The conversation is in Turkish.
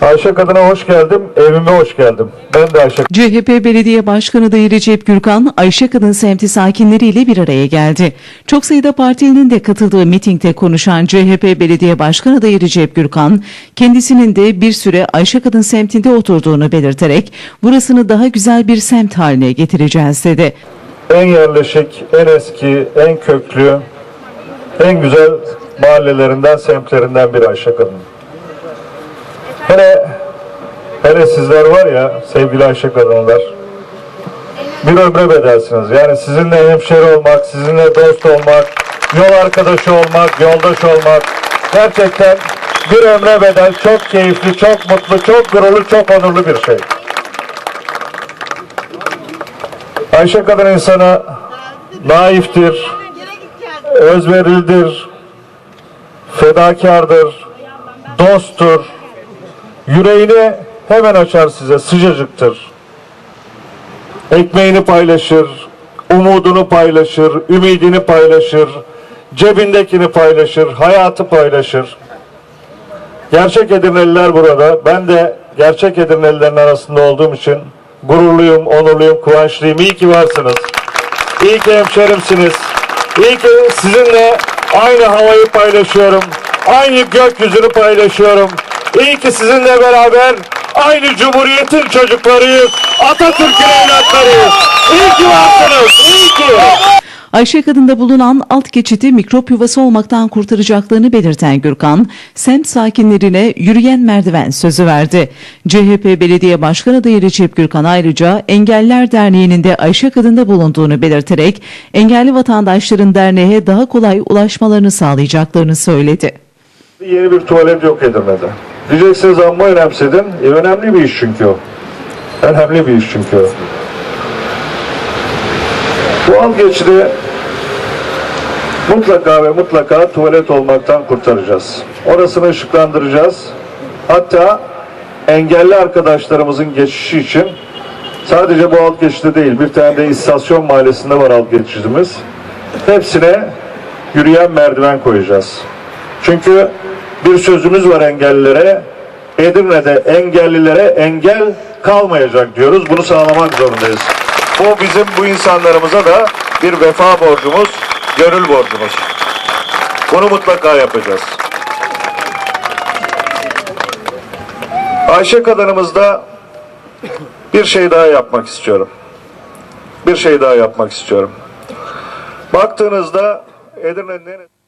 Ayşe Kadın'a hoş geldim, evime hoş geldim. Ben de Ayşe CHP Belediye Başkanı adayı Recep Gürkan, Ayşe Kadın semti sakinleriyle bir araya geldi. Çok sayıda partinin de katıldığı mitingde konuşan CHP Belediye Başkanı adayı Recep Gürkan, kendisinin de bir süre Ayşe Kadın semtinde oturduğunu belirterek, burasını daha güzel bir semt haline getireceğiz dedi. en yerleşik, en eski, en köklü, en güzel mahallelerinden, semtlerinden bir Ayşe Kadın. Hele, hele sizler var ya sevgili Ayşe Kadınlar, bir ömre bedelsiniz. Yani sizinle hemşeri olmak, sizinle dost olmak, yol arkadaşı olmak, yoldaş olmak gerçekten bir ömre bedel çok keyifli, çok mutlu, çok gururlu, çok onurlu bir şey. Ayşe kadın insana naiftir, özverilidir, fedakardır, dosttur. Yüreğini hemen açar size, sıcacıktır. Ekmeğini paylaşır, umudunu paylaşır, ümidini paylaşır, cebindekini paylaşır, hayatı paylaşır. Gerçek Edirneliler burada. Ben de gerçek Edirnelilerin arasında olduğum için gururluyum, onurluyum, kıvançlıyım. İyi ki varsınız. İyi ki hemşerimsiniz. İyi ki sizinle aynı havayı paylaşıyorum. Aynı gökyüzünü paylaşıyorum. İyi ki sizinle beraber aynı cumhuriyetin çocuklarıyız. Atatürk'ün evlatlarıyız. İyi ki varsınız. İyi ki. Ayşe Kadın'da bulunan alt geçidi mikrop yuvası olmaktan kurtaracaklarını belirten Gürkan, semt sakinlerine yürüyen merdiven sözü verdi. CHP Belediye Başkanı adayı Recep Gürkan ayrıca Engelliler Derneği'nin de Ayşe Kadın'da bulunduğunu belirterek, engelli vatandaşların derneğe daha kolay ulaşmalarını sağlayacaklarını söyledi. Yeni bir tuvalet yok Edirne'de. Diyeceksiniz amma önemsedin. E, önemli bir iş çünkü o. Önemli bir iş çünkü o. Bu al geçidi mutlaka ve mutlaka tuvalet olmaktan kurtaracağız. Orasını ışıklandıracağız. Hatta engelli arkadaşlarımızın geçişi için sadece bu alt geçidi değil, bir tane de istasyon mahallesinde var alt geçidimiz. Hepsine yürüyen merdiven koyacağız. Çünkü bir sözümüz var engellilere. Edirne'de engellilere engel kalmayacak diyoruz. Bunu sağlamak zorundayız. Bu bizim bu insanlarımıza da bir vefa borcumuz, gönül borcumuz. Bunu mutlaka yapacağız. Ayşe kadınımızda bir şey daha yapmak istiyorum. Bir şey daha yapmak istiyorum. Baktığınızda Edirne'nin en...